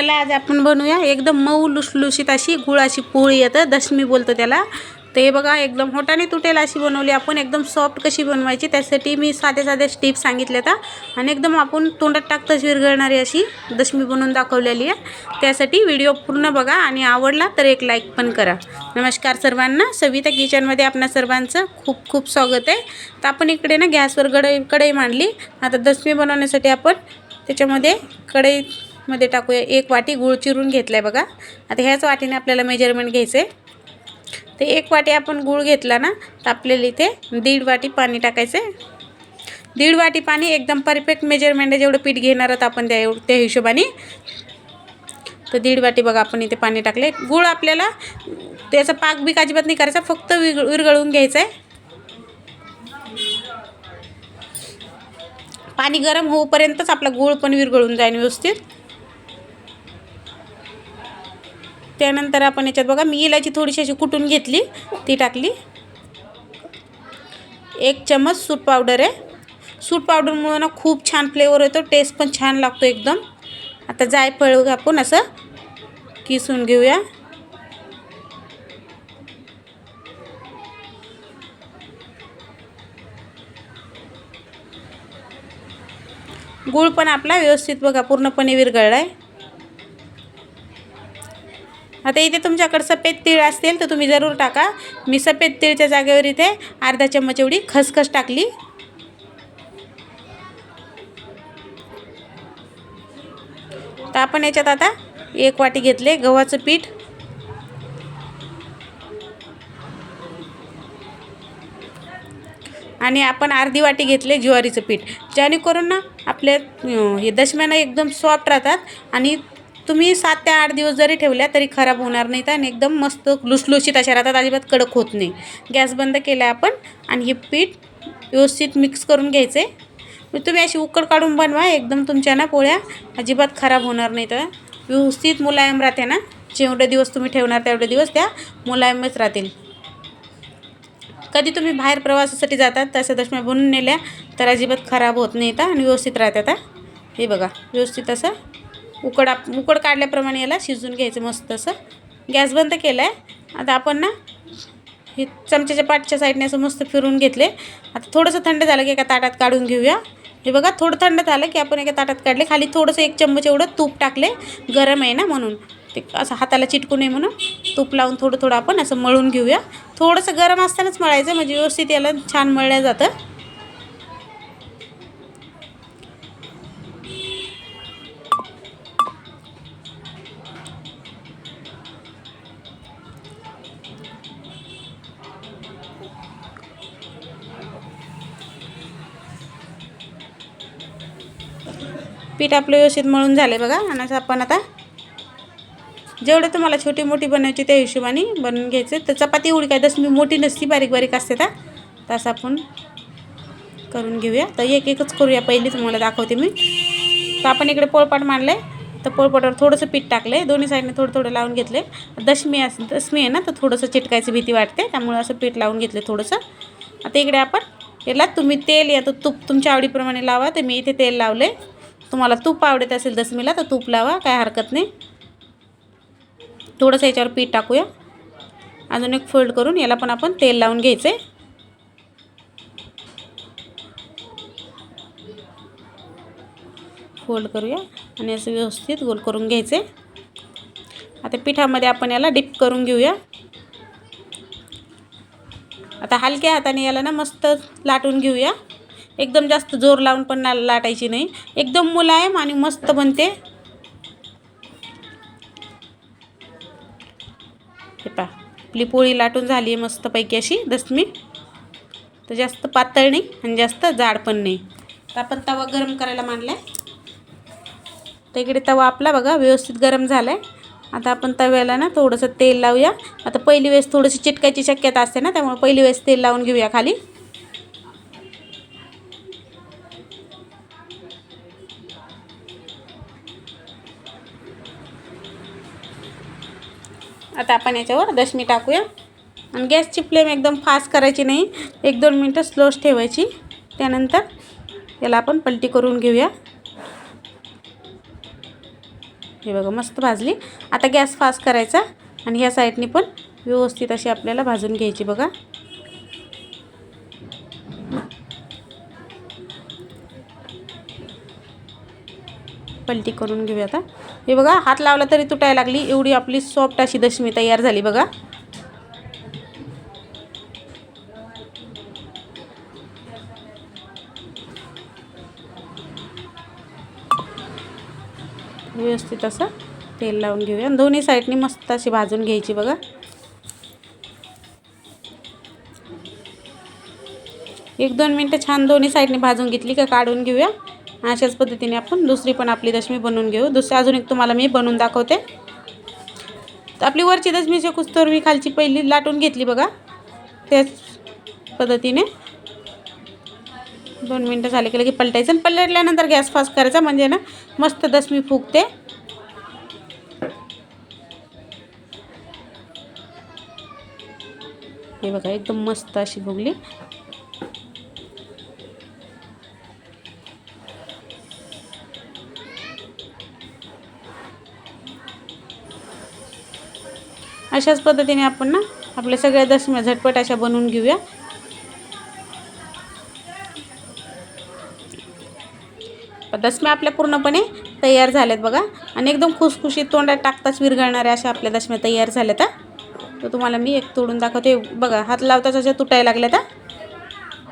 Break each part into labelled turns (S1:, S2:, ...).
S1: चला आज आपण बनवूया एकदम मऊ लुसलुशीत अशी गुळाची पोळी. येतं दशमी बोलतो त्याला. तर हे बघा एकदम होटाने तुटेल अशी बनवली आपण. एकदम सॉफ्ट कशी बनवायची त्यासाठी मी साध्या साध्या स्टीप सांगितल्या त्या आणि एकदम आपण तोंडात टाकताच विरघळणारी अशी दशमी बनवून दाखवलेली आहे. त्यासाठी व्हिडिओ पूर्ण बघा आणि आवडला तर एक लाईक पण करा. नमस्कार सर्वांना. सविता किचनमध्ये आपणा सर्वांचं खूप खूप स्वागत आहे. तर आपण इकडे ना गॅसवर कढई कढई मांडली. आता दशमी बनवण्यासाठी आपण त्याच्यामध्ये कढईमध्ये टाकूया. एक वाटी गूळ चिरून घेतला आहे बघा. आता ह्याच वाटीने आपल्याला मेजरमेंट घ्यायचं आहे ते एक वाटी आपण गूळ घेतला ना तर आपल्याला इथे दीड वाटी पाणी टाकायचं आहे दीड वाटी पाणी एकदम परफेक्ट मेजरमेंट आहे. जेवढं पीठ घेणार आहोत आपण त्या त्या हिशोबाने. तर दीड वाटी बघा आपण इथे पाणी टाकले गूळ आपल्याला त्याचा पाक बी अजिबात नाही करायचा फक्त विग विरघळून घ्यायचं आहे पाणी गरम होऊपर्यंतच आपला गूळ पण विरघळून जाईल व्यवस्थित. त्यानंतर आपण याच्यात बघा मी इलायची थोडीशी अशी कुटून घेतली ती टाकली. एक चमच सूट पावडर आहे. सूट पावडरमुळं ना खूप छान फ्लेवर येतो टेस्ट पण छान लागतो एकदम. आता जायफळ आपण असं. किसून घेऊया. गूळ पण आपला व्यवस्थित बघा पूर्णपणे विरघळला आहे आता इथे तुमच्याकडे सफेद तीळ असतील तर तुम्ही जरूर टाका. मी सफेद तीळच्या जागेवर इथे अर्धा चम्मच एवढी खसखस टाकली. तर आपण याच्यात आता एक वाटी घेतले गव्हाचं पीठ. आणि आपण अर्धी वाटी घेतले ज्वारीचं पीठ. जेणेकरून ना आपले हे दशम्यानं एकदम सॉफ्ट राहतात आणि तुम्ही सात ते आठ दिवस जरी ठेवल्या तरी खराब होणार नाहीत आणि एकदम मस्त लुसलुशीत अशा राहतात. अजिबात कडक होत नाही. गॅस बंद केला आपण आणि हे पीठ व्यवस्थित मिक्स करून घ्यायचे म्हणजे तुम्ही अशी उकड काढून बनवा एकदम तुमच्या ना पोळ्या अजिबात खराब होणार नाही तर व्यवस्थित मुलायम राहते ना. जेवढे दिवस तुम्ही ठेवणार तेवढे दिवस त्या मुलायमच राहतील. कधी तुम्ही बाहेर प्रवासासाठी जातात तशा दशम्या बनून नेल्या तर अजिबात खराब होत नाहीत आणि व्यवस्थित राहतात हे बघा व्यवस्थित असं उकड आप उकड काढल्याप्रमाणे याला शिजून घ्यायचं मस्त असं. गॅस बंद केला आहे आता आपण ना हे चमच्याच्या पाठच्या साईडने असं मस्त फिरून घेतले. आता थोडंसं थंड झालं की एका ताटात काढून घेऊया. हे बघा थोडं थंड झालं की आपण एका ताटात काढले. खाली थोडंसं एक चम्मच एवढं तूप टाकले. गरम आहे ना म्हणून. ते असं हाताला चिटकू नये म्हणून. तूप लावून थोडं थोडं आपण असं मळून घेऊया. थोडंसं गरम असतानाच मळायचं. म्हणजे व्यवस्थित याला छान मळलं जातं. पीठ आपलं व्यवस्थित मळून झालं बघा. आणि असं आपण आता. जेवढं तुम्हाला छोटी मोठी बनवायची त्या हिशोबाने बनवून घ्यायचे. तर चपाती एवढी काय दसमी मोठी नसती बारीक बारीक असते तर तसं आपण करून घेऊया. तर एक एकच करूया पहिली तुम्हाला दाखवते मी. तर आपण इकडे पोळपाट मांडलं आहे तर पोळपाटावर थोडंसं पीठ टाकलं आहे दोन्ही साईडने थोडं थोडं लावून घेतले दशमी अस दशमी आहे ना तर थोडंसं चिटकायची भीती वाटते. त्यामुळे असं पीठ लावून घेतलं थोडंसं. आता इकडे आपण याला तुम्ही तेल या तर तूप तुमच्या आवडीप्रमाणे लावा. तर मी इथे तेल लावले तुम्हाला तूप आवडत असेल दसमीला तर तूप लावा काय हरकत नाही. थोडंसं याच्यावर पीठ टाकूया. अजून एक फोल्ड करून याला पण आपण तेल लावून घ्यायचं आहे फोल्ड करूया आणि असं व्यवस्थित गोल करून घ्यायचे आता पिठामध्ये आपण याला डिप करून घेऊया. आता हलक्या हाताने याला ना मस्त लाटून घेऊया. एकदम जास्त जोर लावून पण ना लाटायची नाही. एकदम मुलायम आणि मस्त बनते. हे पा आपली पोळी लाटून झाली आहे मस्तपैकी अशी दसमी तर जास्त पातळ नाही आणि जास्त जाड पण नाही. तर आपण तवा गरम करायला मांडला आहे तर इकडे तवा आपला बघा व्यवस्थित गरम झाला आहे आता आपण तव्याला ना थोडंसं तेल लावूया. आता पहिली वेळेस थोडीशी चिटकायची शक्यता असते ना त्यामुळे पहिली वेळेस तेल लावून घेऊया खाली. आता आपण याच्यावर दशमी टाकूया. आणि गॅसची फ्लेम एकदम फास्ट करायची नाही. एक दोन मिनटं स्लोच ठेवायची. त्यानंतर याला आपण पलटी करून घेऊया. हे बघा मस्त भाजली. आता गॅस फास्ट करायचा आणि ह्या साईडनी पण व्यवस्थित अशी आपल्याला भाजून घ्यायची बघा. पलटी करून घेऊया आता. हे बघा हात लावला तरी तुटायला लागली. एवढी आपली सॉफ्ट अशी दशमी तयार झाली बघा. व्यवस्थित असं तेल लावून घेऊया. आणि दोन्ही साईडनी मस्त अशी भाजून घ्यायची बघा. एक दोन मिनटं छान दोन्ही साईडने भाजून घेतली का काढून घेऊया. अशाच पद्धतीने आपण दुसरी पण आपली दशमी बनवून घेऊ. दुसरी अजून एक तुम्हाला मी बनवून दाखवते. तर आपली वरची दशमीची कुस्तर मी खालची पहिली लाटून घेतली बघा. त्याच पद्धतीने. दोन मिनटं झाले की लगे पलटायचं आणि पलटल्यानंतर गॅस फास्ट करायचा म्हणजे ना मस्त दशमी फुगते. हे बघा एकदम मस्त अशी भुगली अशाच पद्धतीने आपण ना आपल्या सगळ्या दशम्या झटपट अशा बनवून घेऊया. दशम्या आपल्या पूर्णपणे तयार झाल्यात बघा. आणि एकदम खुसखुशीत तोंडात टाकताच विरघळणाऱ्या अशा आपल्या दशम्या तयार झाल्यात तर तुम्हाला मी एक तोडून दाखवते. बघा हात लावताच अशा तुटायला लागल्यात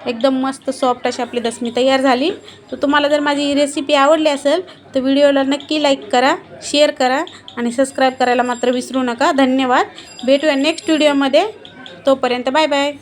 S1: एकदम मस्त सॉफ्ट अशी आपली दसमी तयार झाली. तर तुम्हाला जर माझी ही रेसिपी आवडली असेल तर व्हिडिओला नक्की लाईक करा शेअर करा आणि सबस्क्राईब करायला मात्र विसरू नका. धन्यवाद. भेटूया नेक्स्ट व्हिडिओमध्ये तोपर्यंत बाय बाय